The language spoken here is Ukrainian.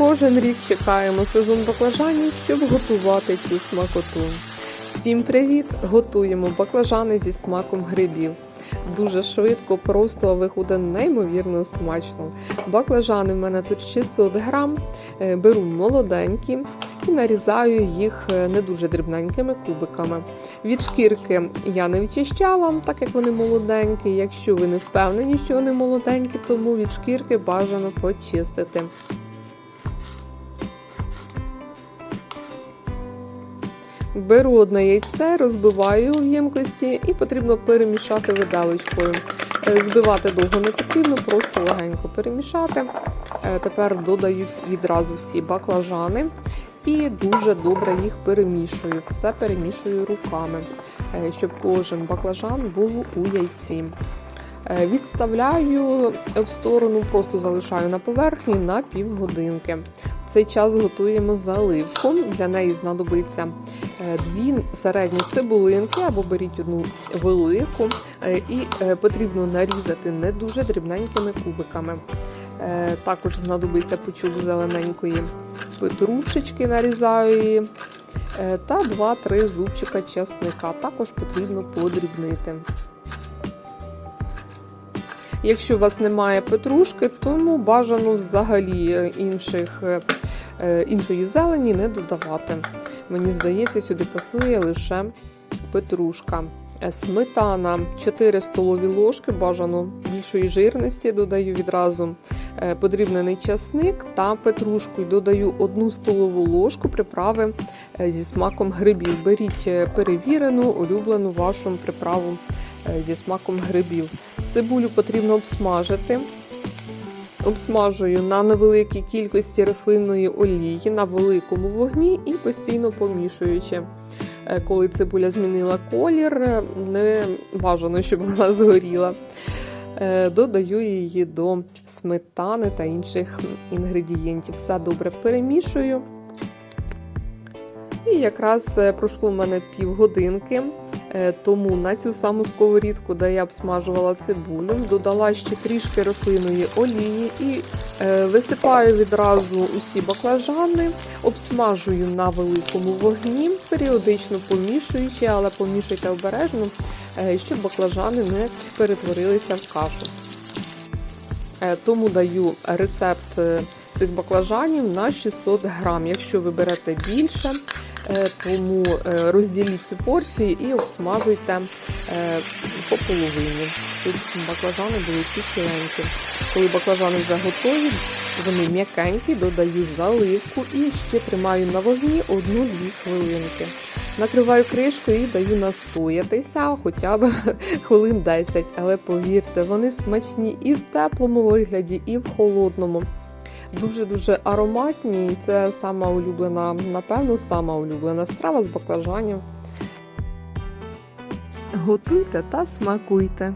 кожен рік чекаємо сезон баклажанів, щоб готувати цю смакоту. Всім привіт! Готуємо баклажани зі смаком грибів. Дуже швидко, просто а виходить неймовірно смачно. Баклажани в мене тут 600 грам. Е, Беру молоденькі і нарізаю їх е, не дуже дрібненькими кубиками. Від шкірки я не відчищала, так як вони молоденькі. Якщо ви не впевнені, що вони молоденькі, тому від шкірки бажано почистити. Беру одне яйце, розбиваю в ємкості і потрібно перемішати виделочкою. Е, Збивати довго не потрібно, просто легенько перемішати. Е, Тепер додаю відразу всі баклажани і дуже добре їх перемішую. Все перемішую руками, е, щоб кожен баклажан був у яйці. Відставляю в сторону, просто залишаю на поверхні на півгодинки. В цей час готуємо заливку. Для неї знадобиться дві середні цибулинки або беріть одну велику, е, і е, потрібно нарізати не дуже дрібненькими кубиками. Е, Також знадобиться пучок зелененької петрушечки, нарізаю її. е, Та 2-3 зубчика чесника. Також потрібно подрібнити. Якщо у вас немає петрушки, тому бажано взагалі е, інших, е, е, іншої зелені не додавати. Мені здається, сюди пасує лише петрушка. Е, Сметана 4 столові ложки, бажано більшої жирності додаю відразу. Е, Подрібнений часник та петрушку. І Додаю 1 столову ложку приправи е, зі смаком грибів. Беріть перевірену, улюблену вашу приправу зі смаком грибів. Цибулю потрібно обсмажити. Обсмажую на невеликій кількості рослинної олії на великому вогні і постійно помішуючи. Е, Коли цибуля змінила колір, е, не бажано, щоб вона згоріла. Е, Додаю її до сметани та інших інгредієнтів. Все добре перемішую. І якраз пройшло в мене півгодинки. Е, Тому на цю саму сковорідку, де я обсмажувала цибулю, додала ще трішки рослинної олії і е, висипаю відразу усі баклажани, обсмажую на великому вогні, періодично помішуючи, але помішуйте обережно, е, щоб баклажани не перетворилися в кашу. Тому даю рецепт цих баклажанів на 600 грам. Якщо ви берете більше, е, тому е, розділіть цю порцію і обсмажуйте е, по половині. Тут баклажани були ці ціленькі. Коли баклажани вже готові, вони м'якенькі, додаю заливку і ще тримаю на вогні 1-2 хвилинки. Накриваю кришкою і даю настоятися хоча б хвилин 10. Але повірте, вони смачні і в теплому вигляді, і в холодному. Дуже-дуже ароматні. І це сама улюблена, напевно, сама улюблена страва з баклажанів. Готуйте та смакуйте.